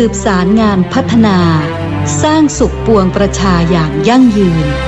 สืบสารงานพัฒนา สร้างสุขปวงประชาอย่างยั่งยืน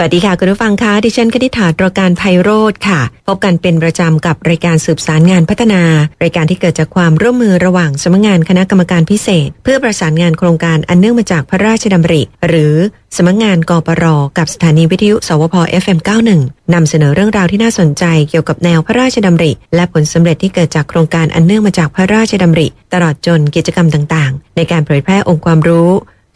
สวัสดีค่ะ คุณผู้ฟังคะดิฉันคณิษฐาตรการไพโรธค่ะ พบกันเป็นประจำกับรายการสืบสารงานพัฒนา รายการที่เกิดจากความร่วมมือระหว่างสำนักงานคณะกรรมการพิเศษ เพื่อประสานงานโครงการอันเนื่องมาจากพระราชดำริ หรือสำนักงานกปรกับสถานีวิทยุ สวพ FM91 นำเสนอเรื่องราวที่น่าสนใจเกี่ยวกับแนวพระราชดำริ และผลสำเร็จที่เกิดจากโครงการอันเนื่องมาจากพระราชดำริ ตลอดจนกิจกรรมต่างๆ ในการเผยแพร่องค์ความรู้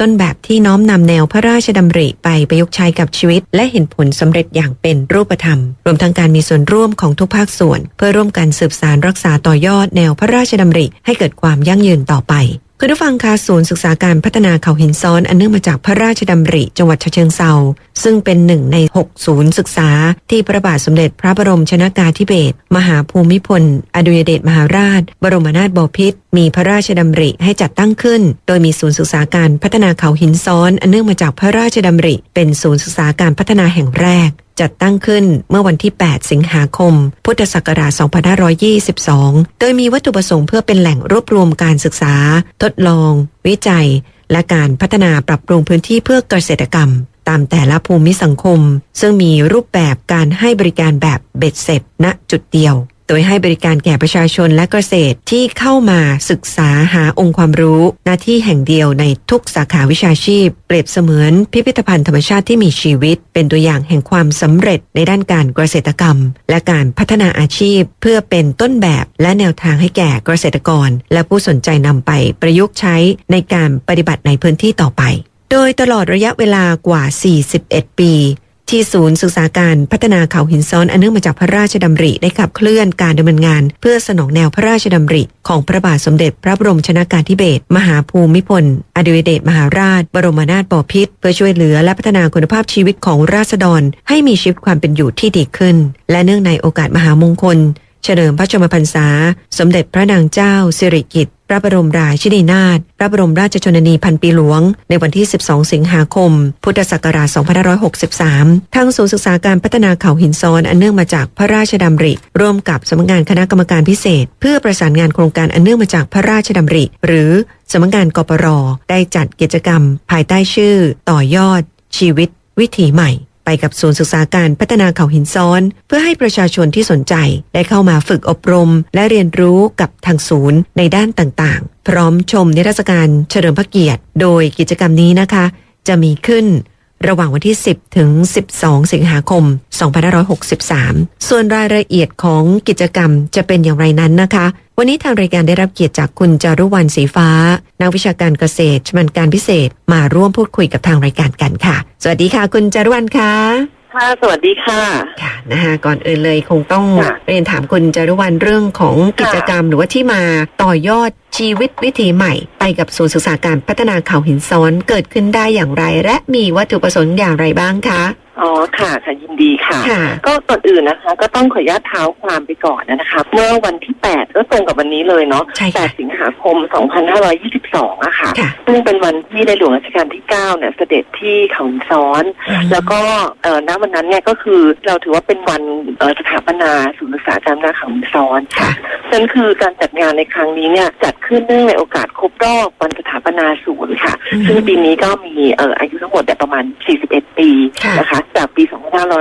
ต้นแบบที่น้อมนำแนวพระราชดำริไปประยุกต์ใช้กับชีวิต และเห็นผลสำเร็จอย่างเป็นรูปธรรม รวมทั้งการมีส่วนร่วมของทุกภาคส่วน เพื่อร่วมกันสืบสารรักษาต่อยอดแนวพระราชดำริให้เกิดความยั่งยืนต่อไป คุณผู้ฟังคะศูนย์ศึกษาการพัฒนาเขาหินซ้อนอันเนื่องมาจากพระราชดำริจังหวัดฉะเชิงเซาซึ่งเป็นหนึ่งใน 6 ศูนย์ศึกษา ที่พระบาทสมเด็จพระบรมชนากาธิเบศรมหาภูมิพล อดุยเดชมหาราช บรมนาถบพิตรมีพระราชดำริให้จัดตั้งขึ้น โดยมีศูนย์ศึกษาการพัฒนาเขาหินซ้อนอันเนื่องมาจากพระราชดำริ เป็นศูนย์ศึกษาการพัฒนาแห่งแรกจัดตั้งขึ้นเมื่อวันที่ 8 สิงหาคม พุทธศักราช 2522 โดยมีวัตถุประสงค์เพื่อเป็นแหล่งรวบรวมการศึกษา ทดลอง วิจัย และการพัฒนาปรับปรุงพื้นที่เพื่อเกษตรกรรม ตามแต่ละภูมิสังคม ซึ่งมีรูปแบบการให้บริการแบบเบ็ดเสร็จณจุดเดียว โดยให้บริการแก่ประชาชนและเกษตรที่เข้ามาศึกษาหาองค์ความรู้ หน้าที่แห่งเดียวในทุกสาขาวิชาชีพ เปรียบเสมือนพิพิธภัณฑ์ธรรมชาติที่มีชีวิต เป็นตัวอย่างแห่งความสำเร็จในด้านการเกษตรกรรม และการพัฒนาอาชีพ เพื่อเป็นต้นแบบและแนวทางให้แก่เกษตรกร และผู้สนใจนำไปประยุกต์ใช้ในการปฏิบัติในพื้นที่ต่อไป โดยตลอดระยะเวลากว่า 41 ปี ที่ศูนย์ศึกษาการพัฒนาเขาหินซ้อนอันเนื่องมาจากพระราชดำริได้ขับเคลื่อนการดำเนินงาน เพื่อสนองแนวพระราชดำริ ของพระบาทสมเด็จพระบรมชนากาธิเบศรมหาภูมิพล อดุลยเดชมหาราช บรมนาถบพิตรเพื่อช่วยเหลือและพัฒนาคุณภาพชีวิตของราษฎร ให้มีชีวิตความเป็นอยู่ที่ดีขึ้น และเนื่องในโอกาสมหามงคล เฉลิมพระชมพรรษา สมเด็จพระนางเจ้า สิริกิติ์พระบรมราชินีนาถพระบรมราชชนนีพันปีหลวง ในวันที่ 12 สิงหาคม พุทธศักราช 2563 ทางศูนย์ศึกษาการพัฒนาเขาหินซ้อนอันเนื่องมาจากพระราชดำริ ร่วมกับสำนักงานคณะกรรมการพิเศษ เพื่อประสานงานโครงการอันเนื่องมาจากพระราชดำริ หรือสำนักงานกปรได้จัดกิจกรรม ภายใต้ชื่อ ต่อยอด ชีวิต วิถีใหม่ ไปกับศูนย์ศึกษาการพัฒนาเขาหินซ้อน เพื่อให้ประชาชนที่สนใจได้เข้ามาฝึกอบรม และเรียนรู้กับทางศูนย์ในด้านต่างๆ พร้อมชมนิทรรศการเฉลิมพระเกียรติ โดยกิจกรรมนี้นะคะ จะมีขึ้น ระหว่างวันที่ 10 ถึง 12 สิงหาคม 2563 ส่วนรายละเอียดของกิจกรรมจะเป็นอย่างไรนั้นนะคะ วันนี้ทางรายการได้รับเกียรติจากคุณจารุวรรณศรีฟ้า นักวิชาการเกษตรชำนาญการพิเศษมาร่วมพูดคุยกับทางรายการกันค่ะ สวัสดีค่ะ คุณจารุวรรณค่ะค่ะ สวัสดีค่ะ ค่ะนะคะก่อนอื่นเลยคงต้องค่ะเรียนถามคุณจารุวรรณเรื่องของกิจกรรมหรือว่าที่มาต่อยอด ชีวิตวิถีใหม่ไปกับศูนย์ศึกษาการพัฒนาเขาหินซ้อนเกิดขึ้นได้อย่างไร และมีวัตถุประสงค์อย่างไรบ้างคะอ๋อค่ะค่ะยินดีค่ะค่ะก็ก่อนอื่นนะคะ ก็ต้องขออนุญาตเท้าความไปก่อนนะคะเมื่อวันที่ 8 ก็ตรงกับวันนี้เลยเนาะใช่ค่ะ8สิงหาคม 2522อะค่ะค่ะ ซึ่งเป็นวันที่ในหลวงรัชกาลที่ 9 เนี่ยเสด็จที่เขาหินซ้อน แล้วก็เอ่อณวันนั้นเนี่ยก็คือเราถือว่าเป็นวันเอ่อสถาปนาศูนย์ศึกษาการนาเขาหินซ้อนค่ะนั่นคือการจัดงานในครั้งนี้เนี่ยจัดขึ้นเนื่องในโอกาสครบรอบวันสถาปนาศูนย์ค่ะอืมซึ่งปีนี้ก็มีเอ่ออายุทั้งหมดเนี่ยประมาณ 41 ปีค่ะนะคะ จากปี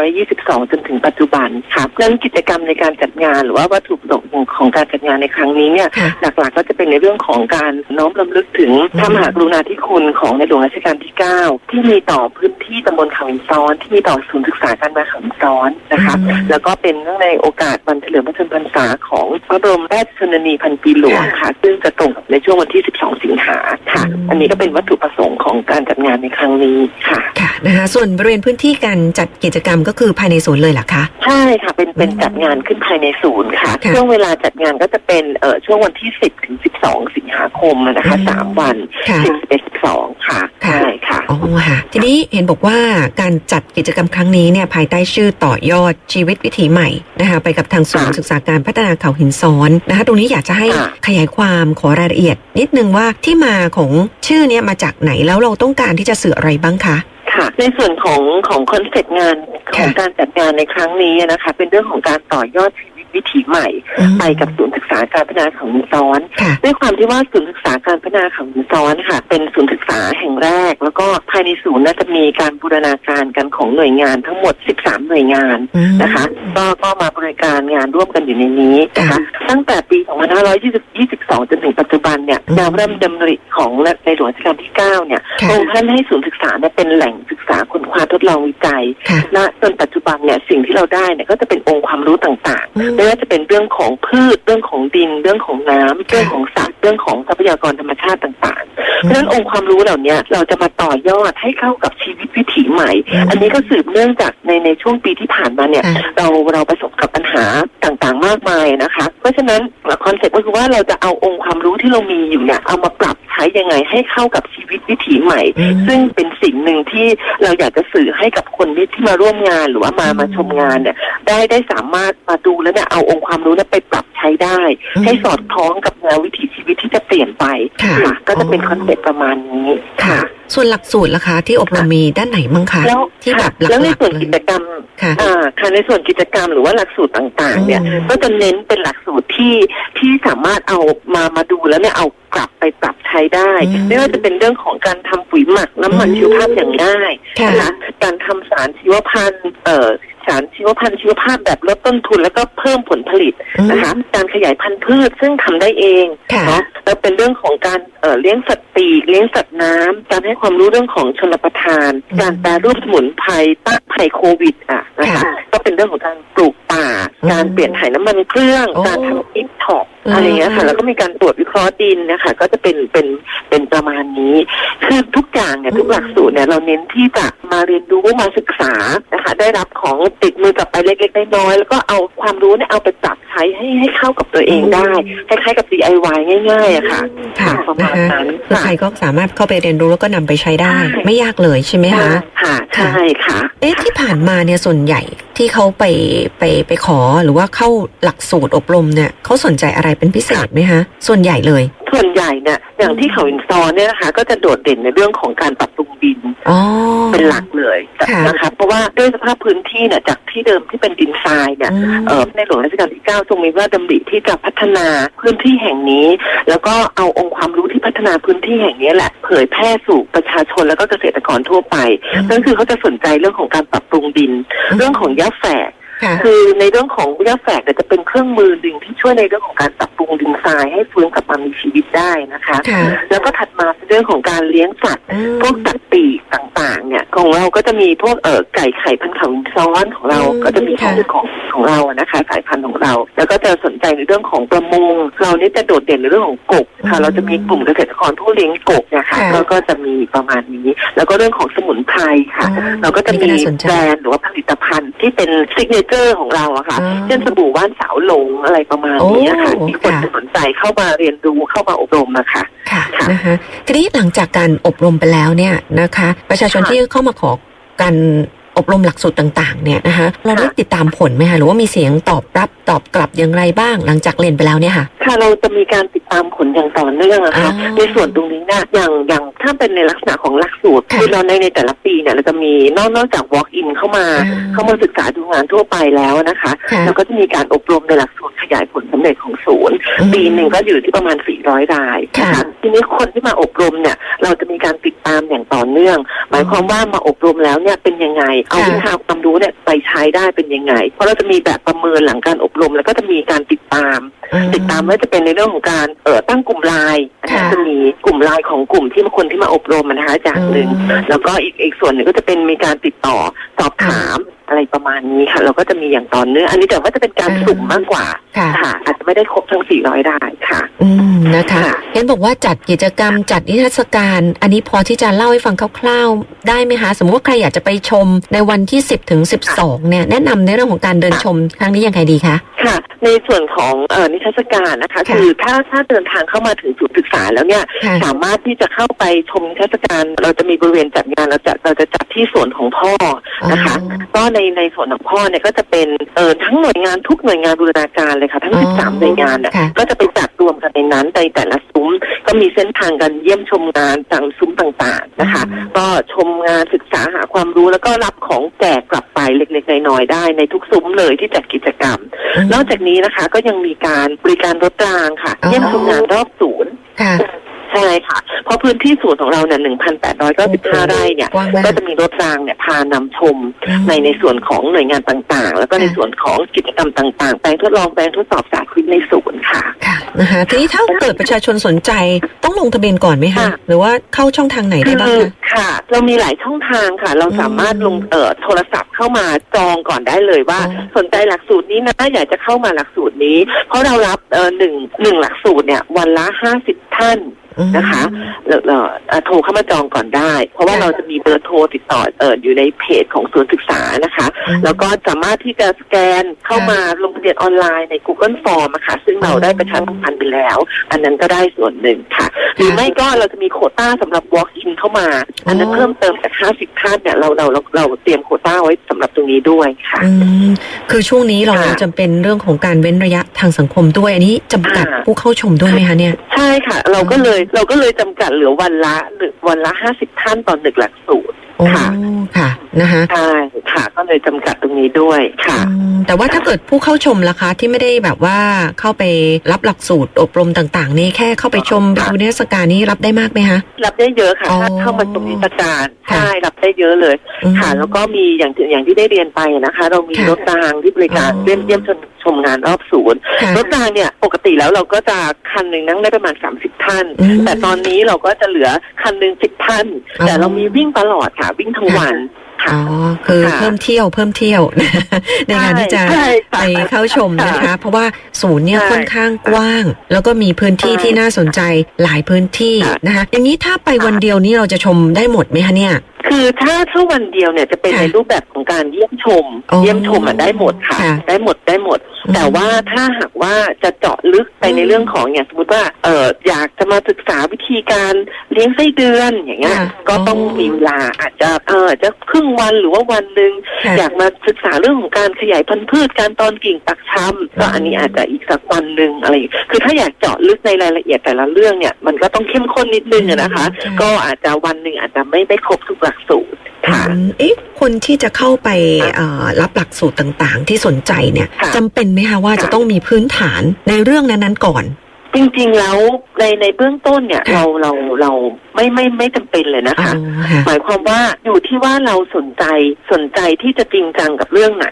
2522 จนถึงปัจจุบันค่ะเรื่องกิจกรรมในการจัดงานหรือว่าวัตถุประสงค์ของการจัดงานในครั้งนี้เนี่ยค่ะหลักๆก็จะเป็นในเรื่องของการน้อมรำลึกถึงพระมหากรุณาธิคุณของในหลวงรัชกาลที่ 9 ที่มีต่อพื้นที่ตำบลเขาหินซ้อนที่มีต่อศูนย์ศึกษาการมาเขาหินซ้อนนะคะอืมแล้วก็เป็นเนื่องในโอกาสวันเฉลิมพระชนมพรรษาของพระบรมราชชนนีพันปีหลวงค่ะ ซึ่งจะตรงกับในช่วงวันที่ 12 สิงหาค่ะอืมอันนี้ก็เป็นวัตถุประสงค์ของการจัดงานในครั้งนี้ค่ะค่ะนะคะส่วนบริเวณพื้นที่การจัดกิจกรรมก็คือภายในศูนย์เลยเหรอคะ ใช่ค่ะเป็นเป็นอืมจัดงานขึ้นภายในศูนย์ค่ะค่ะ ช่วงเวลาจัดงานก็จะเป็นเอ่อช่วงวันที่ 10 ถึง 12 สิงหาคมอะนะคะอืมสามวันค่ะถึง11 12 ค่ะค่ะใช่ค่ะ อ๋อค่ะ ทีนี้เห็นบอกว่าการจัดกิจกรรมครั้งนี้เนี่ยภายใต้ชื่อต่อยอดชีวิตวิถีใหม่นะคะไปกับทางศูนย์ค่ะศึกษาการพัฒนาเขาหินซ้อนนะคะตรงนี้อยากจะให้ค่ะขยายความขอรายละเอียด นิดนึงว่าที่มาของชื่อเนี้ยมาจากไหนแล้วเราต้องการที่จะสื่ออะไรบ้างคะค่ะในส่วนของของคอนเซ็ปต์งานของค่ะการจัดงานในครั้งนี้นะคะ เป็นเรื่องของการต่อยอดชี วิตวิถีใหม่อืมไปกับศูนย์ศึกษาการพัฒนาเขาหินซ้อนค่ะด้วยความที่ว่าศูนย์ศึกษาการพัฒนาเขาหินซ้อนค่ะ เป็นศูนย์ศึกษาแห่งแรก แล้วก็ภายในศูนย์น่าจะมีการบูรณาการกันของหน่วยงานทั้งหมด 13 หน่วยงานอืมนะคะก็ก็มาบริการงานร่วมกันอยู่ในนี้นะคะค่ะตั้งแต่ปี 2522 จนถึงปัจจุบันเนี่ยอืมแนวพระราชดำริของในหลวงรัชกาลที่ 9 เนี่ยค่ะองค์ท่านให้ศูนย์ศึกษาเนี่ยเป็นแหล่งศึกษาค้นคว้าทดลองวิจัยค่ะและจนปัจจุบันเนี่ยสิ่งที่เราได้เนี่ยก็จะเป็นองค์ความรู้ต่างอืมๆไม่ว่าจะเป็นเรื่องของพืช เรื่องของดิน เรื่องของน้ำเรื่องของสัตว์ เรื่องของทรัพยากรธรรมชาติต่างๆ เพราะฉะนั้นองค์ความรู้เหล่านี้เราจะมาต่อยอดให้เข้ากับชีวิตวิถีใหม่อืมอันนี้ก็สืบเนื่องจากในในช่วงปีที่ผ่านมาเนี่ยค่ะเราเราประสบกับปัญหาต่างๆ มากมายนะคะ เพราะฉะนั้นคอนเซ็ปต์ก็คือว่าเราจะเอาองค์ความรู้ที่เรามีอยู่เนี่ยเอามาปรับใช้ยังไงให้เข้ากับชีวิตวิถีใหม่อืมซึ่งเป็นสิ่งหนึ่งที่เราอยากจะสื่อให้กับคนที่ที่มาร่วมงานหรือว่ามาอืมมาชมงานเนี่ยได้ได้สามารถมาดูแล้วเนี่ยเอาองค์ความรู้เนี่ยไปปรับใช้ได้อืมให้สอดคล้องกับแนววิถีชีวิตที่จะเปลี่ยนไปค่ะค่ะก็จะเป็นอ๋อคอนเซ็ปต์ประมาณนี้ค่ะ ส่วนหลักสูตรล่ะคะ ที่อบรมมีด้านไหนบ้างคะแล้วที่แบบหลัแล้วในกส่วนๆเลกิยจกรรมค่ะอ่าค่ะในส่วนกิจกรรมหรือว่าหลักสูตรต่างๆ เนี่ยอืมก็จะเน้นเป็นหลักสูตรที่ที่สามารถเอามามาดูแล้วเนี่ยเอากลับไปปรับ ใช้ได้อืมไม่ว่าจะเป็นเรื่องของการทำปุ๋ยหมักน้ำมันอืมชีวภาพอย่างง่ายค่ะนะคะการทำสารชีวพันธุ์เอ่อสารชีวพันธุ์ชีวภาพแบบลดต้นทุนแล้วก็เพิ่มผลผลิตอืมนะคะการขยายพันธุ์พืชซึ่งทำได้เองค่ะเนาะแล้วเป็นเรื่องของการเอ่อเลี้ยงสัตว์ปีกเลี้ยงสัตว์น้ำการให้ความรู้เรื่องของชนประทานอืมการแปรรูปสมุนไพรต้านภัยโควิดอะนะคะค่ะก็เป็นเรื่องของการปลูกป่าอืมการเปลี่ยนถ่ายน้ำมันเครื่องโอ้การทำอิฐท็อกอืมอะไรเงี้ยค่ะแล้วก็มีการตรวจวิเคราะห์ดินนะคะก็จะเป็นเป็นเป็นประมาณนี้ คือทุกอย่างเนี่ยทุกหลักสูตรเนี่ยเราเน้นที่จะมาเรียนรู้มาศึกษานะคะ ได้รับของติดมือกลับไปเล็กๆน้อยๆแล้วก็เอาความรู้เนี่ยเอาไปปรับใช้ให้ให้เข้ากับตัวเองได้คล้ายๆกับ DIY ง่ายๆอะค่ะค่ะประนะมาณคะนั้นคือใครก็สามารถเข้าไปเรียนรู้แล้วก็นำไปใช้ได้ใช่ไม่ยากเลยใช่ไหมคะค่ะใช่ค่ะเอ๊ะที่ผ่านมาเนี่ยส่วนใหญ่ที่เขาไปไปไปขอหรือว่าเข้าหลักสูตรอบรมเนี่ยเขาสนใจอะไรเป็นพิเศษไหมคะส่วนใหญ่เลย ส่วนใหญ่เนี่ยอย่างที่เขาอินซอนเนี่ยนะคะ ก็จะโดดเด่นในเรื่องของการปรับปรุงดินอ๋อเป็นหลักเลยค่ะนะคะเพราะว่าด้วยสภาพพื้นที่เนี่ยจากที่เดิมที่เป็นดินทรายเนี่ยอืมเอ่อในหลวงรัชกาลที่9ทรงมีพระราชดำริที่จะพัฒนาพื้นที่แห่งนี้ แล้วก็เอาองค์ความรู้ที่พัฒนาพื้นที่แห่งนี้แหละ เผยแพร่สู่ประชาชนแล้วก็เกษตรกรทั่วไปอืมนั่นคือเขาจะสนใจเรื่องของการปรับปรุงดินอืมเรื่องของหญ้าแฝก ค่ะคือในเรื่องของหญ้าแฝกเนี่ยจะเป็นเครื่องมือหนึ่งที่ช่วยในเรื่องของการปรับปรุงดินทรายให้ฟื้นกลับมามีชีวิตได้นะคะค่ะแล้วก็ถัดมาเป็นเรื่องของการเลี้ยงสัตว์อืมพวกสัตว์ปีกต่างๆ เนี่ยของเราก็จะมีพวกเอ่อไก่ไข่พันธุ์เขาซ้อนของเราอืมก็จะมีของค่ะของของเราอะนะคะ สายพันธุ์ของเรา แล้วก็จะสนใจในเรื่องของประมงเรานี่จะโดดเด่นในเรื่องของกบค่ะอืมเราจะมีกลุ่มเกษตรกรผู้เลี้ยงกบเนะคะค่ะแล้วก็จะมีประมาณนี้ แล้วก็เรื่องของสมุนไพรค่ะอ๋อเราก็จะนี่มีน่าสนใจแบรนด์หรือว่าผลิตภัณฑ์ที่เป็นซิกเนเจอร์ของเราอะค่ะอ๋อเช่นสบู่ว่านสาวหลงอะไรประมาณนี้อะค่ะโอ้ที่คนค่ะจะสนใจเข้ามาเรียนรู้เข้ามาอบรมนะคะค่ะค่ะนะคะทีนี้หลังจากการอบรมไปแล้วเนี่ยนะคะ ประชาชนค่ะที่เข้ามาขอการอบรมหลักสูตรต่าง ๆ เนี่ยนะคะ เราได้ค่ะติดตามผลไหมคะหรือว่ามีเสียงตอบรับตอบกลับอย่างไรบ้างหลังจากเรียนไปแล้วเนี่ยค่ะ ค่ะเราจะมีการติดตามผลอย่างต่อเนื่องอะค่ะอ๋อในส่วนตรงนี้เนี่ยอย่างอย่างถ้าเป็นในลักษณะของหลักสูตรค่ะคือเราในในแต่ละปีเนี่ยเราจะมีนอกนอกจาก walk in เข้ามาอ่าเข้ามาศึกษาดูงานทั่วไปแล้วนะคะค่ะเราก็จะมีการอบรมในหลักสูตรขยายผลสำเร็จของศูนย์อืมปีหนึ่งก็อยู่ที่ประมาณ 400 รายนะค่ะคะทีนี้คนที่มาอบรมเนี่ย เราจะมีการติดตามอย่างต่อเนื่อง หมายความว่ามาอบรมแล้วเนี่ยเป็นยังไง เอาค่ะวิชาความรู้เนี่ยไปใช้ได้เป็นยังไง เพราะเราจะมีแบบประเมินหลังการอบรมแล้วก็จะมีการติดตามอืติดตามไม่ว่าจะเป็นในเรื่องของการเอ่อตั้งกลุ่มไลน์นะคะค่ะจะมีกลุ่มไลน์ของกลุ่มที่คนที่มาอบรมอะนะคะจากหนึ่งอืมแล้วก็อีกอีกส่วนหนึ่งก็จะเป็นมีการติดต่อสอบถามอะไรประมาณนี้ค่ะ เราก็จะมีอย่างต่อเนื่องอันนี้แต่ว่าจะเป็นการอ่าสุ่มมากกว่าค่ะค่ะอาจจะไม่ได้ครบทั้ง 400รายค่ะ อืมนะคะค่ะเห็นบอกว่าจัดกิจกรรมจัดนิทรรศการ อันนี้พอที่จะเล่าให้ฟังคร่าวๆ ได้ไหมคะ สมมติว่าใครอยากจะไปชมในวันที่ 10ถึง12เนี่ยแนะนำในเรื่องของการเดินชมครั้งนี้ยังไงดีคะ ค่ะ ในส่วนของเอ่อนิทรรศการนะคะค่ะคือถ้าถ้าเดินทางเข้ามาถึงศูนย์ศึกษาแล้วเนี่ยค่ะ สามารถที่จะเข้าไปชมนิทรรศการ เราจะมีบริเวณจัดงานเราจะเราจะจัดที่สวนของพ่อนะคะ ก็ในในส่วนของพ่อเนี่ยก็จะเป็นเออทั้งหน่วยงานทุกหน่วยงานบูรณาการเลยค่ะทั้ง อ๋อ13 หน่วยงานเนี่ยค่ะ ก็จะไปจัดรวมกันในนั้นในแต่ละซุ้ม ก็มีเส้นทางการเยี่ยมชมงานตามซุ้มต่างๆนะคะ ก็ชมงานศึกษาหาความรู้แล้วก็รับของแจกกลับไปเล็กๆน้อยๆได้ในทุกซุ้มเลยที่จัดกิจกรรมนอกจากนี้นะคะก็ยังมีการบริการรถรางค่ะอ๋อเยี่ยมชมงานรอบศูนย์ค่ะ ใช่ค่ะ เพราะพื้นที่ศูนย์ของเราเนี่ย1,895ไร่เนี่ยกว้างมากก็จะมีรถรางเนี่ยพานำชมอืมในในส่วนของหน่วยงานต่างๆ แล้วก็ในค่ะส่วนของกิจกรรมต่างๆ แปลงทดลองแปลงทดสอบสาธิตในศูนย์ค่ะ ค่ะนะคะทีนี้ถ้าเกิดประชาชนสนใจต้องลงทะเบียนก่อนไหมคะค่ะหรือว่าเข้าช่องทางไหนได้บ้างคือคะค่ะ เรามีหลายช่องทางค่ะ เราสามารถลงเอ่อโทรศัพท์เข้ามาจองก่อนได้เลยว่าอ๋อสนใจหลักสูตรนี้นะอยากจะเข้ามาหลักสูตรนี้ เพราะเรารับเอ่อหนึ่งหนึ่งหลักสูตรเนี่ยวันละห้าสิบท่านอืม นะคะเอ่อเอ่อเอ่อโทรเข้ามาจองก่อนได้ เพราะว่าค่ะเราจะมีเบอร์โทรติดต่อเอ่ออยู่ในเพจของศูนย์ศึกษานะคะอืมแล้วก็สามารถที่จะสแกนเข้ามาลงทะเบียนออนไลน์ใน Google Form อะค่ะ ซึ่งเราอ๋อได้ประชาสัมพันธ์ไปแล้ว อันนั้นก็ได้ส่วนหนึ่งค่ะ หรือไม่ก็เราจะมีโควต้าสำหรับ walk in เข้ามา อันนั้นอ๋อเพิ่มเติมจาก50ท่านเนี่ยเราเราเราเราเตรียมโควต้าไว้สำหรับตรงนี้ด้วยค่ะอืมคือช่วงนี้เราค่ะจำเป็นเรื่องของการเว้นระยะทางสังคมด้วย อันนี้จำกัดค่ะผู้เข้าชมด้วยไหมคะเนี่ย ใช่ค่ะ เราก็เลยเราก็เลยจำกัดเหลือวันละหรือวันละห้าสิบท่านต่อหนึ่งหลักสูตรโอ้ค่ะค่ะนะคะใช่ค่ะก็เลยจำกัดตรงนี้ด้วยค่ะอืมแต่ว่าถ้าเกิดผู้เข้าชมล่ะคะ ที่ไม่ได้แบบว่าเข้าไปรับหลักสูตรอบรมต่าง ๆ นี่แค่เข้าไปชมไปค่ะดูนิทรรศการนี้รับได้มากไหมคะรับได้เยอะค่ะอ๋อถ้าเข้ามาชมนิทรรศการค่ะใช่รับได้เยอะเลยอืมค่ะ แล้วก็มีอย่างที่อย่างที่ได้เรียนไปนะคะ เรามีค่ะรถรางที่บริการอ๋อเยี่ยมเยี่ยมชมชมงานรอบศูนย์ค่ะรถรางเนี่ยปกติแล้วเราก็จะคันหนึ่งนั่งได้ประมาณ 30 ท่านอืมแต่ตอนนี้เราก็จะเหลือคันหนึ่งสิบท่านอ๋อแต่เรามีวิ่งตลอดค่ะวิ่งทั้งวัน ค่ะอ๋อคือค่ะเพิ่มเที่ยวเพิ่มเที่ยวในการที่จะใช่ค่ะไปเข้าชมนะคะค่ะเพราะว่าศูนย์เนี่ยใช่ค่อนข้างกว้าง แล้วก็มีพื้นที่ใช่ที่น่าสนใจหลายพื้นที่ค่ะนะคะ อย่างนี้ถ้าไปค่ะวันเดียวนี้เราจะชมได้หมดไหมคะเนี่ย คือถ้าถ้าวันเดียวเนี่ยจะเป็นค่ะในรูปแบบของการเยี่ยมชมอ๋อเยี่ยมชมอะได้หมดค่ะค่ะได้หมดได้หมดอืมแต่ว่าถ้าหากว่าจะเจาะลึกไปอืมในเรื่องของอย่างสมมติว่าเอออยากจะมาศึกษาวิธีการเลี้ยงไส้เดือนอย่างเงี้ยค่ะก็ต้องอ๋อมีเวลาอาจจะเออจะครึ่งวันหรือว่าวันหนึ่งค่ะอยากมาศึกษาเรื่องของการขยายพันธุ์พืชการตอนกิ่งปักชำก็อันนี้อาจจะอีกสักวันหนึ่งอะไรอย่างคือถ้าอยากเจาะลึกในรายละเอียดแต่ละเรื่องเนี่ยมันก็ต้องเข้มข้นนิดนึงอะนะคะอืมก็อาจจะวันหนึ่งอาจจะไม่ได้ครบทุกหลักสูตรค่ะอืมเอ๊ะคนที่จะเข้าไปเอ่อรับหลักสูตรต่างๆ ที่สนใจเนี่ยค่ะจำเป็นไหมคะว่าค่ะจะต้องมีพื้นฐานในเรื่องนั้นๆก่อน จริงๆแล้วในในเบื้องต้นเนี่ยค่ะเราเราเราไม่ไม่ไม่จำเป็นเลยนะคะอ๋อค่ะหมายความว่าอยู่ที่ว่าเราสนใจสนใจที่จะจริงจังกับเรื่องไหน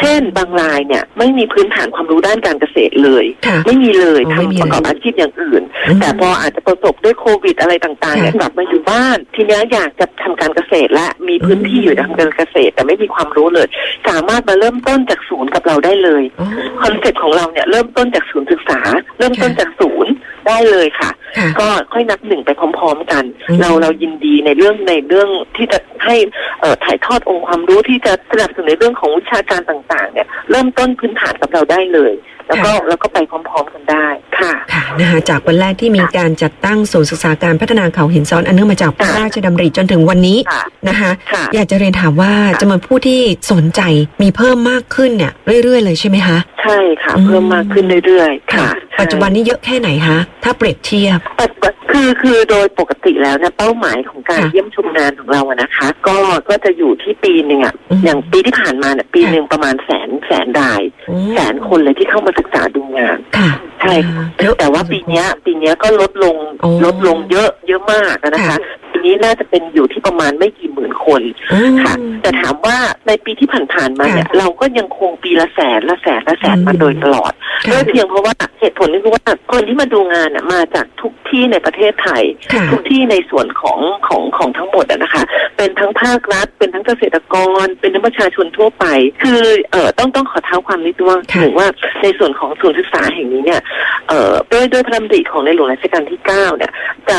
เช่น บางรายเนี่ยไม่มีพื้นฐานความรู้ด้านการเกษตรเลยค่ะไม่มีเลยอ๋อไม่มีทำประกอบเลยอาชีพอย่างอื่นอืมแต่พออาจจะประสบด้วยโควิดอะไรต่างๆเนี่ยค่ะกลับมาอยู่บ้าน ทีเนี้ยอยากจะทำการเกษตรและมีพื้นที่อยู่ทำการเกษตร แต่ไม่มีความรู้เลย สามารถมาเริ่มต้นจากศูนย์กับเราได้เลยอ๋อคอนเซ็ปต์ของเราเนี่ยเริ่มต้นจากศูนย์ศึกษา เริ่มต้นค่ะจากศูนย์ได้เลยค่ะค่ะ ก็ค่อยนับหนึ่งไปพร้อม ๆ กันอืมเราเรายินดีในเรื่องในเรื่องที่จะให้เอ่อถ่ายทอดองค์ความรู้ที่จะสนับสนุนในเรื่องของวิชาการต่างๆ เนี่ย เริ่มต้นพื้นฐานกับเราได้เลย แล้วก็แล้วก็ไปพร้อมๆกันได้ค่ะค่ะนะคะจากวันแรกที่มีการจัดตั้งศูนย์ศึกษาการพัฒนาเขาหินซ้อนอันเนื่องมาจากพระค่ะราชดำริจนถึงวันนี้ค่ะนะคะค่ะอยากจะเรียนถามว่าค่ะจำนวนผู้ที่สนใจมีเพิ่มมากขึ้นเนี่ยเรื่อยๆ เลยใช่ไหมคะใช่ค่ะอืมเพิ่มมากขึ้นเรื่อยๆ ค่ะ ปัจจุบันนี้เยอะแค่ไหนคะถ้าเปรียบเทียบปัจจุบัน คือคือโดยปกติแล้วเนี่ยเป้าหมายของการค่ะเยี่ยมชมงานของเราอะนะคะ ก็ก็จะอยู่ที่ปีหนึ่งอะอืม อย่างปีที่ผ่านมาเนี่ยปีหนึ่งประมาณแสนแสนราย อืมแสนคนเลยที่เข้ามาศึกษาดูงาน ค่ะใช่ค่ะเยอะแต่ว่าปีเนี้ย ปีเนี้ยก็ลดลงโอ้ลดลงเยอะเยอะมากนะคะ ค่ะ ปีนี้น่าจะเป็นอยู่ที่ประมาณไม่กี่หมื่นคนอืม ค่ะ แต่ถามว่าในปีที่ผ่านๆมาเนี่ยค่ะเราก็ยังคงปีละแสนละแสนละแสนมาอืมโดยตลอด ค่ะ ด้วยเพียงเพราะว่าเหตุผลก็คือว่าคนที่มาดูงานน่ะมาจากทุกที่ในประเทศไทยค่ะทุกที่ในส่วนของของของทั้งหมดอะนะคะ เป็นทั้งภาครัฐ เป็นทั้งเกษตรกร เป็นทั้งประชาชนทั่วไป คือเอ่อต้องต้องขอเท้าความนิดนึงว่าค่ะถึงว่าในส่วนของศูนย์ศึกษาแห่งนี้เนี่ยเอ่อด้วยด้วยพระดำริของในหลวงรัชกาลที่เก้าเนี่ยจะ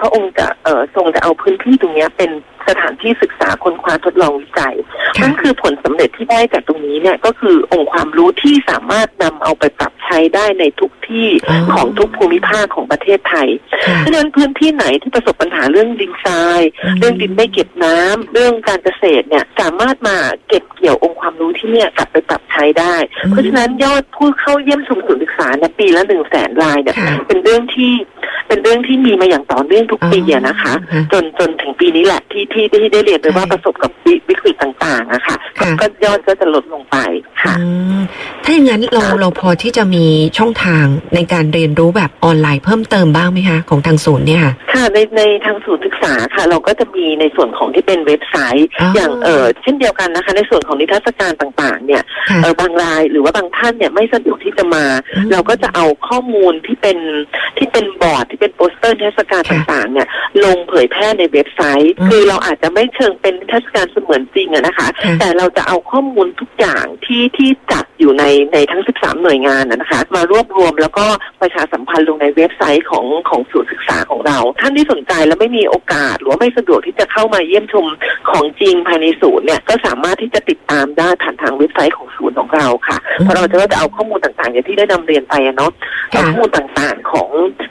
พระองค์จะเอ่อทรงจะเอาพื้นที่ตรงเนี้ยเป็น สถานที่ศึกษาค้นคว้าทดลองวิจัยค่ะนั่นคือผลสำเร็จที่ได้จากตรงนี้เนี่ยก็คือองค์ความรู้ที่สามารถนำเอาไปปรับใช้ได้ในทุกที่อ๋อของทุกภูมิภาคของประเทศไทยค่ะเพราะฉะนั้นพื้นที่ไหนที่ประสบปัญหาเรื่องดินทรายอืมเรื่องดินไม่เก็บน้ำเรื่องการเกษตรเนี่ยสามารถมาเก็บเกี่ยวองค์ความรู้ที่เนี่ยกลับไปปรับใช้ได้ เพราะฉะนั้นยอดผู้เข้าเยี่ยมชมศูนย์ศึกษาเนี่ยปีละหนึ่งแสนรายเนี่ยค่ะเป็นเรื่องที่ เป็นเรื่องที่มีมาอย่างต่อเนื่องทุกปีอะนะคะอ๋อจนจนถึงปีนี้แหละที่ที่ที่ได้เรียนไปว่าใช่ประสบกับวิวิกฤตต่างๆอะค่ะค่ะก็ยอดก็จะลดลงไปค่ะอืมถ้าอย่างนั้นเราเราพอที่จะมีช่องทางในการเรียนรู้แบบออนไลน์เพิ่มเติมบ้างไหมคะ ของทางศูนย์เนี่ยค่ะค่ะในในทางศูนย์ศึกษาค่ะ เราก็จะมีในส่วนของที่เป็นเว็บไซต์อ๋อออย่างเออเช่นเดียวกันนะคะ ในส่วนของนิทรรศการต่างๆ เนี่ยค่ะเออบางรายหรือว่าบางท่านเนี่ยไม่สะดวกที่จะมาอืมเราก็จะเอาข้อมูลที่เป็นที่เป็นบอร์ดที่เป็นโปสเตอร์นิทรรศการค่ะต่างๆ เนี่ยลงเผยแพร่ในเว็บไซต์อืมคือเราอาจจะไม่เชิงเป็นนิทรรศการเสมือนจริงอะนะคะค่ะแต่เราจะเอาข้อมูลทุกอย่างที่ที่จัดอยู่ในในทั้ง 13 หน่วยงานนะนะคะ มารวบรวมแล้วก็ประชาสัมพันธ์ลงในเว็บไซต์ของของศูนย์ศึกษาของเรา ท่านที่สนใจและไม่มีโอกาส หรือว่าไม่สะดวกที่จะเข้ามาเยี่ยมชมของจริงภายในศูนย์เนี่ยก็สามารถที่จะติดตามได้ผ่านทางเว็บไซต์ของศูนย์ของเราค่ะอืมเพราะเราจะก็จะเอาข้อมูลต่างๆอย่างที่ได้นำเรียนไปอะเนาะเอาค่ะข้อมูลต่างๆของ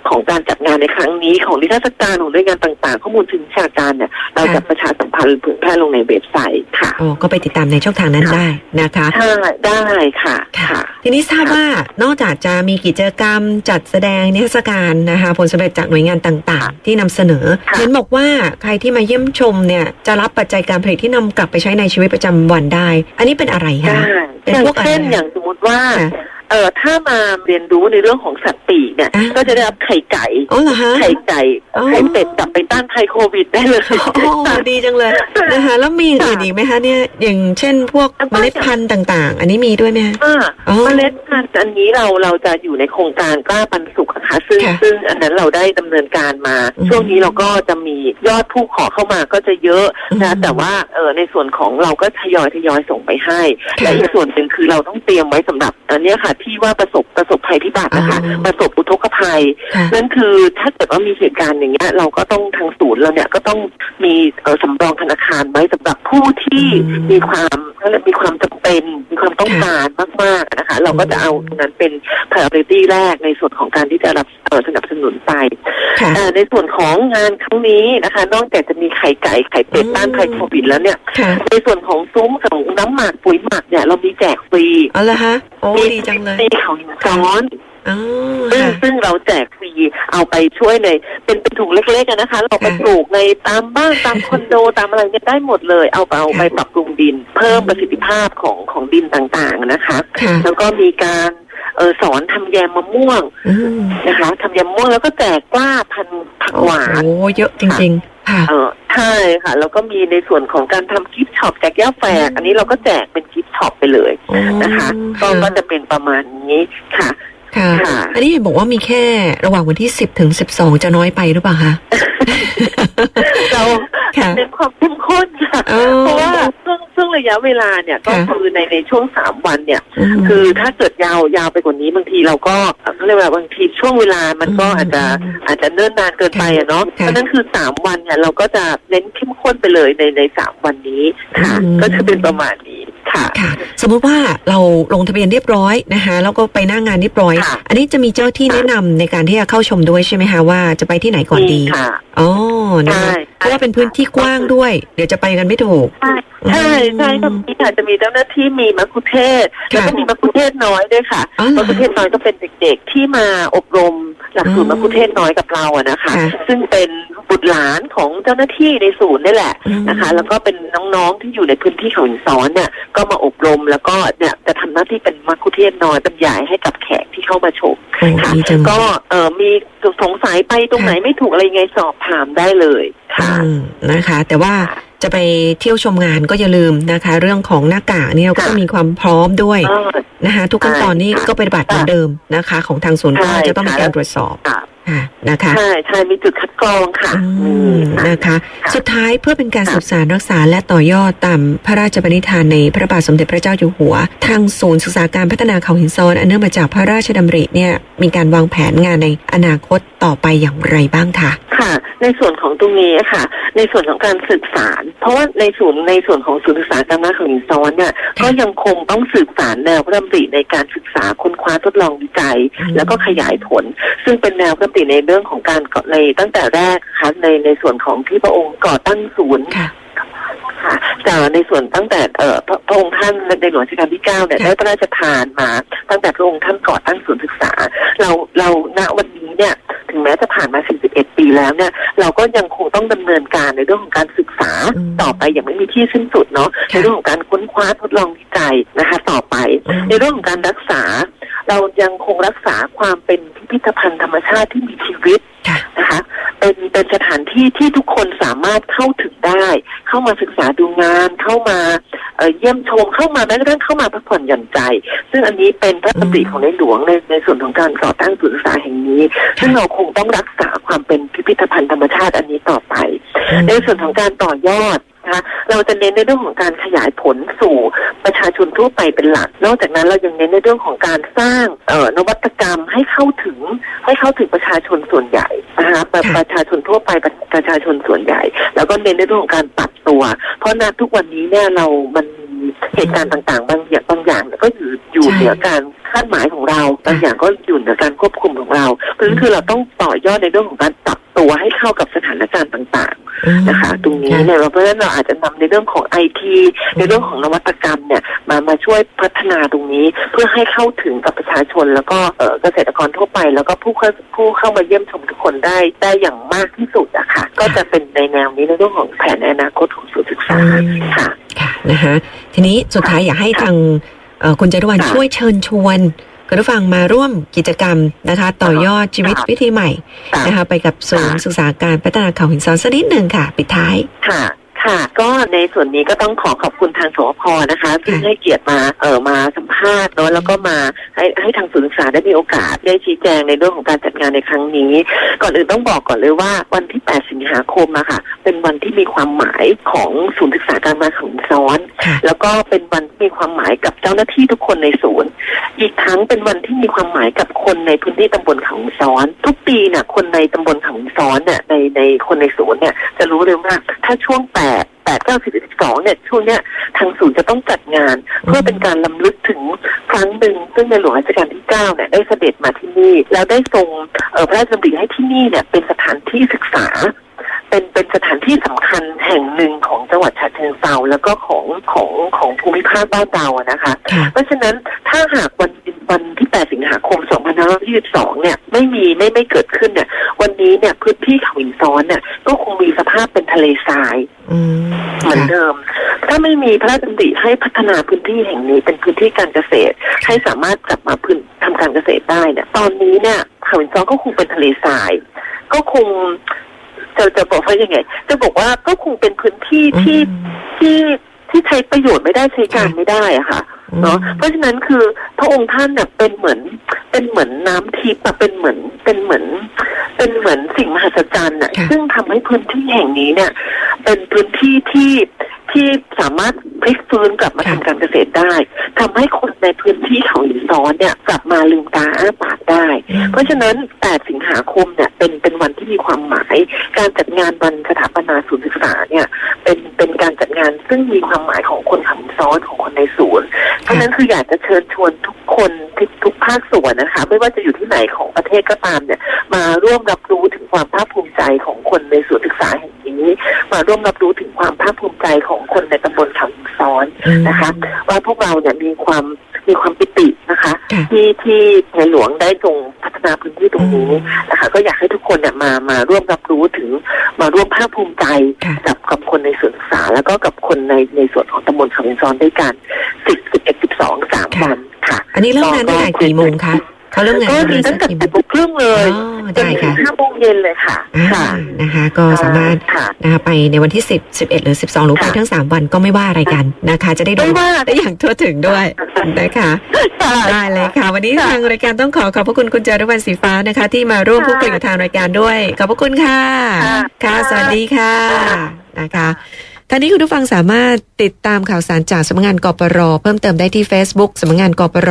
ของการจัดงานในครั้งนี้ของนิทรรศการของหน่วยงานต่างๆ ข้อมูลถึงวิชาการเนี่ยเราจะประชาสัมพันธ์เผยแพร่ลงในเว็บไซต์ค่ะอ๋อก็ไปติดตามในช่องทางนั้นค่ะได้นะคะใช่ได้ค่ะค่ะ ทีนี้ทราบว่านอกจากจะมีกิจกรรมจัดแสดงนิทรรศการนะคะผลสำเร็จจากหน่วยงานต่างๆ ที่นำเสนอค่ะเห็นบอกว่าใครที่มาเยี่ยมชมเนี่ยจะรับปัจจัยการผลิตที่นำกลับไปใช้ในชีวิตประจำวันได้ อันนี้เป็นอะไรคะได้เป็นอย่างพวกอะไรเช่นอย่างสมมติว่าค่ะ เออถ้ามาเรียนรู้ในเรื่องของสัตว์ปีกเนี่ย อ่าก็จะได้รับไข่ไก่อ๋อเหรอฮะไข่ไก่อ๋อ ไข่เป็ดกลับไปต้านภัยโควิดได้เลย โอ้ดีจังเลยนะคะแล้วมีอย่างอื่นอีกไหมคะเนี่ยอย่างเช่นพวกเมล็ดพันธุ์ต่าง ๆ อันนี้มีด้วยไหมคะอ่าอ๋อเมล็ดพันธุ์อันนี้เราเราจะอยู่ในโครงการกล้าปันสุขนะคะซึ่งค่ะซึ่งอันนั้นเราได้ดำเนินการมา อืมช่วงนี้เราก็จะมียอดผู้ขอเข้ามาก็จะเยอะนะอืมแต่ว่าเออในส่วนของเราก็ทยอยทยอยส่งไปให้ ค่ะ และอีกส่วนหนึ่งคือเราต้องเตรียมไว้สำหรับอันเนี้ยค่ะที่ว่าประสบประสบภัยพิบัตินะคะอ๋อประสบอุทกภัยค่ะนั่นคือถ้าเกิดว่ามีเหตุการณ์อย่างเงี้ยเราก็ต้องทางศูนย์เราเนี่ยก็ต้องมีเอ่อสำรองธนาคารไว้สำหรับผู้ที่อืมมีความเขาเรียกมีความจำเป็นมีความต้องการมากๆนะคะ เราก็จะเอาตรงนั้นเป็น priority แรกในส่วนของการที่จะรับเอ่อสนับสนุนไปค่ะแต่ในส่วนของงานครั้งนี้นะคะ นอกจากจะมีไข่ไก่ไข่เป็ดอืมต้านภัยโควิดแล้วเนี่ยค่ะในส่วนของซุ้มของน้ำหมักปุ๋ยหมักเนี่ยเรามีแจกฟรีเอาละฮะโอ้ดีจังเลยมีเขาหิน ซ้อนอ๋อซึ่งค่ะซึ่งเราแจกฟรีเอาไปช่วยในเป็นเป็นถุงเล็กๆอะนะคะ เราไปค่ะปลูกในตามบ้านตามคอนโดตามอะไรเนี่ยได้หมดเลย เอาไปเอาไปปรับปรุงดิน เพิ่มประสิทธิภาพของของดินต่างๆนะคะค่ะแล้วก็มีการเออสอนทำแยมมะม่วงอืมนะคะทำแยมมะม่วงแล้วก็แจกกล้าพันธุ์ผักหวานโอ้เยอะจริงๆค่ะเออใช่ค่ะ แล้วก็มีในส่วนของการทำกิฟต์ช็อปแจกแก้วแฝกอันนี้เราก็แจกเป็นกิฟต์ช็อปไปเลยนะคะ ก็ก็จะเป็นประมาณนี้ค่ะ ค่ะค่ะ อันนี้เห็นบอกว่ามีแค่ระหว่างวันที่10ถึง12จะน้อยไปหรือเปล่าคะ เราค่ะเน้นความเข้มข้นค่ะอ๋อเพราะว่าช่วงช่วงระยะเวลาเนี่ยก็ค่ะคือในในช่วงสามวันเนี่ยมคือถ้าเกิดยาวยาวไปกว่านี้บางทีเราก็เขาเรียกว่าบางทีช่วงเวลามันก็อืมอาจจะอาจจะเนิ่นนานเกินไปอะเนาะค่ะเพราะฉะนั้นคือสามวันเนี่ยเราก็จะเน้นเข้มข้นไปเลยในในสามวันนี้ค่ะอืมก็จะเป็นประมาณนี้ ค่ะค่ะสมมุติว่าเราลงทะเบียนเรียบร้อยนะคะแล้วก็ไปหน้างานเรียบร้อยค่ะอันนี้จะมีเจ้าที่แนะนำในการที่จะเข้าชมด้วยใช่ไหมคะว่าจะไปที่ไหนก่อนดีมีค่ะอ๋อนะคะใช่เพราะว่าเป็นพื้นที่กว้างด้วย เดี๋ยวจะไปกันไม่ถูก ใช่ใช่ใช่ก็มีค่ะจะมีเจ้าหน้าที่มีมัคคุเทศก์แล้วก็มีมัคคุเทศก์น้อยด้วยค่ะอ๋อเหรมัอคคุเทศก์น้อยก็เป็นเด็กๆที่มาอบรมหลักสูตรอืมมัคคุเทศก์น้อยกับเราอะนะคะค่ะซึ่งเป็นบุตรหลานของเจ้าหน้าที่ในศูนย์นี่แหละอืมนะคะ แล้วก็เป็นน้องๆที่อยู่ในพื้นที่เขาหินซ้อนเนี่ย ก็มาอบรมแล้วก็เนี่ยจะทำหน้าที่เป็นมัคคุเทศก์น้อยบรรยายให้กับแขกที่เข้ามาชมโอ้ค่ะดีจังก็เออมีสงสัยไปตรงไหนไม่ถูกอะไรยังไงสอบถามได้เลยค่ะอืมนะคะ แต่ว่า จะไปเที่ยวชมงานก็อย่าลืมนะคะ เรื่องของหน้ากากนี่เราก็ค่ะต้องมีความพร้อมด้วยเออนะคะ ทุกขั้นตอนนี้ใช่ค่ะก็ปฏิบัติเหมือนเดิมนะคะ ของทางศูนย์ก็ใช่จะต้องมีค่ะการตรวจสอบค่ะค่ะนะคะใช่ใช่มีจุดคัดกรองค่ะอืมีมค่ะนะคะค่ะสุดท้ายเพื่อเป็นการค่ะสืบสานรักษาและต่อยอดตามพระราชบัญญัติในพระบาทสมเด็จพระเจ้าอยู่หัว ทางศูนย์ศึกษาการพัฒนาเขาหินซ้อนอันเนื่องมาจากพระราชดำริเนี่ยมีการวางแผนงานในอนาคต ต่อไปอย่างไรบ้างคะค่ะ ในส่วนของตรงนี้ค่ะ ในส่วนของการสืบสาร เพราะว่าในส่วนในส่วนของศูนย์ศึกษาการมาของหินซ้อนเนี่ยก็ยังคงต้องสืบสารแนวพระดำริในการศึกษาค้นคว้าทดลองวิจัยอืมแล้วก็ขยายผล ซึ่งเป็นแนวพระดำริในเรื่องของการก่อในตั้งแต่แรกค่ะในในส่วนของที่พระองค์ก่อตั้งศูนย์ ค่ะค่ะแต่ในส่วนตั้งแต่เอ่อพระพระองค์ท่านในหลวงรัชกาลที่เก้าเนี่ยค่ะได้พระราชทานมา ตั้งแต่พระองค์ท่านก่อตั้งศูนย์ศึกษา เราเราณวันนี้เนี่ยถึงแม้จะผ่านมา 41 ปีแล้วเนี่ยเราก็ยังคงต้องดำเนินการในเรื่องของการศึกษาอืมต่อไปอย่างไม่มีที่สิ้นสุดเนาะค่ะในเรื่องของการค้นคว้าทดลองวิจัยนะคะ ต่อไปอืมในเรื่องของการรักษา เรายังคงรักษาความเป็นพิพิธภัณฑ์ธรรมชาติที่มีชีวิตค่ะนะคะเป็นเป็นสถานที่ที่ทุกคนสามารถเข้าถึงได้ เข้ามาศึกษาดูงาน เข้ามาเอ่อเยี่ยมชมเข้ามาแม้กระทั่งเข้ามาพักผ่อนหย่อนใจ ซึ่งอันนี้เป็นพระดำริของในหลวงในในส่วนของการก่อตั้งศูนย์ศึกษาแห่งนี้ ซึ่งเราคงต้องรักษาความเป็นพิพิธภัณฑ์ธรรมชาติอันนี้ต่อไป ในส่วนของการต่อยอด นะคะเราจะเน้นในเรื่องของการขยายผลสู่ประชาชนทั่วไปเป็นหลัก นอกจากนั้นเรายังเน้นในเรื่องของการสร้างเอ่อนวัตกรรมให้เข้าถึงให้เข้าถึงประชาชนส่วนใหญ่นะคะประค่ะประชาชนทั่วไปประประชาชนส่วนใหญ่ แล้วก็เน้นในเรื่องของการปรับตัว เพราะณทุกวันนี้เนี่ยเรามันมีเหตุการณ์ต่างๆ บางอย่างบางอย่างก็อยู่อยู่ใช่เหนือการคาดหมายของเรา บางอย่างก็อยู่เหนือการควบคุมของเราเพราะฉะนั้นคือเราต้องต่อยอดในเรื่องของการปรับ ตัวให้เข้ากับสถานการณ์ต่างอืมๆนะคะ ตรงนี้เนี่ยเราเพราะฉะนั้นเราอาจจะนำในเรื่องของไอทีในเรื่องของนวัตกรรมเนี่ยมามาช่วยพัฒนาตรงนี้เพื่อให้เข้าถึงกับประชาชน แล้วก็เอ่อเกษตรกรทั่วไป แล้วก็ผู้เข้าผู้เข้ามาเยี่ยมชมทุกคนได้ได้อย่างมากที่สุดอะค่ะก็จะเป็นในแนวนี้ในเรื่องของแผนในอนาคตของศูนย์ศึกษาอืมค่ะค่ะนะคะทีนี้สุดท้ายอยากให้ค่ะทางเอ่อคุณจรุวรรณค่ะช่วยเชิญชวน คุณผู้ฟังมาร่วมกิจกรรมนะคะ ต่อยอดชีวิตค่ะวิธีใหม่นะคะ ไปกับศูนย์ค่ะศึกษาการพัฒนาเขาหินซ้อนสักนิดหนึ่งค่ะ ปิดท้ายค่ะ ค่ะ ก็ในส่วนนี้ก็ต้องขอขอบคุณทางสวพนะคะที่ให้เกียรติมาเออมาสัมภาษณ์เนอะแล้วก็มาให้ให้ทางศูนย์ศึกษาได้มีโอกาสได้ชี้แจงในเรื่องของการจัดงานในครั้งนี้ ก่อนอื่นต้องบอกก่อนเลยว่าวันที่ 8 สิงหาคมอะค่ะ เป็นวันที่มีความหมายของศูนย์ศึกษาการมาของซ้อนค่ะแล้วก็เป็นวันที่มีความหมายกับเจ้าหน้าที่ทุกคนในศูนย์ อีกทั้งเป็นวันที่มีความหมายกับคนในพื้นที่ตำบลเขาหินซ้อน ทุกปีเนี่ยคนในตำบลเขาหินซ้อนเนี่ยในในคนในศูนย์เนี่ยจะรู้เลยว่าถ้าช่วงแปดแปดเก้าสิบสิบสองเนี่ยช่วงเนี้ยทางศูนย์จะต้องจัดงาน เพื่อเป็นการลำลึกถึงครั้งหนึ่งซึ่งในหลวงรัชกาลที่เก้าเนี่ยได้เสด็จมาที่นี่ แล้วได้ทรงเอ่อพระราชดำริให้ที่นี่เนี่ยเป็นสถานที่ศึกษาเป็นเป็นสถานที่สำคัญแห่งหนึ่งของจังหวัดฉะเชิงเซาแล้วก็ของของของภูมิภาคบ้านเราอะนะคะค่ะเพราะฉะนั้นถ้าหากวัน วันที่ 8 สิงหาคม 2522 เนี่ย ไม่มีไม่ไม่เกิดขึ้นเนี่ย วันนี้เนี่ยพื้นที่เขาหินซ้อนเนี่ย ก็คงมีสภาพเป็นทะเลทรายอืมเหมือนค่ะเดิม ถ้าไม่มีพระราชดำริให้พัฒนาพื้นที่แห่งนี้เป็นพื้นที่การเกษตร ให้สามารถกลับมาพื้นทำการเกษตรได้เนี่ย ตอนนี้เนี่ยเขาหินซ้อนก็คงเป็นทะเลทราย ก็คงจะจะบอกว่ายังไง จะบอกว่าก็คงเป็นพื้นที่ที่ที่ที่ใช้ประโยชน์ไม่ได้ใช้การไม่ได้อะค่ะเนาะเพราะฉะนั้นคือพระองค์ท่านเนี่ยเป็นเหมือนเป็นเหมือนน้ำทิพย์อะเป็นเหมือนเป็นเหมือน เป็นเหมือนสิ่งมหัศจรรย์อะค่ะซึ่งทำให้พื้นที่แห่งนี้เนี่ย เป็นพื้นที่ที่ที่สามารถพลิกฟื้นกลับมาทำการเกษตรได้ทำให้คนในพื้นที่เขาหินซ้อนเนี่ยกลับมาลืมตาอ้าปากได้ เพราะฉะนั้น 8 สิงหาคมเนี่ยเป็นเป็นวันที่มีความหมาย การจัดงานวันสถาปนาศูนย์ศึกษาเนี่ยเป็นเป็นการจัดงานซึ่งมีความหมายของคนขันซ้อนของคนในศูนย์เพราะฉะนั้นคืออยากจะเชิญชวนทุกคนทุกทุกภาคส่วนนะคะ ไม่ว่าจะอยู่ที่ไหนของประเทศก็ตามเนี่ย มาร่วมรับรู้ถึงความภาคภูมิใจของคนในศูนย์ศึกษาแห่งนี้ มาร่วมรับรู้ถึงความภาคภูมิใจของคนในตำบลเขาหินซ้อนนะคะ ว่าพวกเราเนี่ยมีความมีความปิติ ที่ที่ในหลวงได้ทรงพัฒนาพื้นที่ตรงนี้นะคะก็อยากให้ทุกคนเนี่ยมามาร่วมรับรู้ถึงมาร่วมภาคภูมิใจค่ะกับกับคนในส่วนศึกษา แล้วก็กับคนในในส่วนของตำบลเขาหินซ้อนด้วยกันสิบสิบเอ็ดสิบสองสามค่ะวันค่ะ อันนี้เริ่มงานตั้งแต่กี่โมงคะ เขาเริ่มงานก็ประมีมาณสัตั้กงแต่กี่โมสิบงโมงครึ่งเลยอ๋อจนได้ถึค่ะงห้าโมงเย็นเลยค่ะอ่าค่ะนะคะ ก็สามารถค่ะนะคะไปในวันที่10 11หรือ12หรือไปค่ะทั้ง3วันก็ไม่ว่าอะไรกันนะคะ จะได้ดูไม่ว่าได้อย่างทั่วถึงด้วยนะคะได้เลยค่ะ วันนี้ค่ะทางรายการต้องขอขอบพระคุณคุณจารุวรรณสีฟ้านะคะ ที่มาร่วมค่ะพูดคุยกับทางรายการด้วย ขอบพระคุณค่ะ ค่ะค่ะสวัสดีค่ะค่ะนะคะ ท่านนี้คุณผู้ฟังสามารถติดตามข่าวสารจากสำนักงานกปรเพิ่มเติมได้ที่ Facebook สำนักงานกปร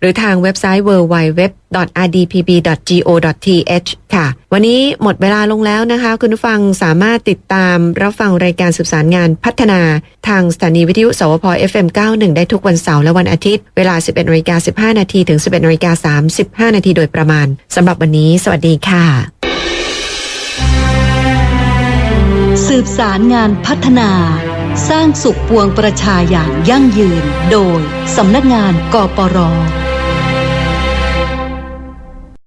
หรือทางเว็บไซต์ www.rdpb.go.th ค่ะ วันนี้หมดเวลาลงแล้วนะคะ คุณผู้ฟังสามารถติดตามรับฟังรายการสืบสารงานพัฒนา ทางสถานีวิทยุสวพ FM 91 ได้ทุกวันเสาร์และวันอาทิตย์ เวลา 11นาฬิกา15นาทีถึง 11นาฬิกา35นาทีโดยประมาณสำหรับวันนี้ สวัสดีค่ะ สืบสารงานพัฒนา สร้างสุขปวงประชาอย่างยั่งยืน โดยสำนักงานกปร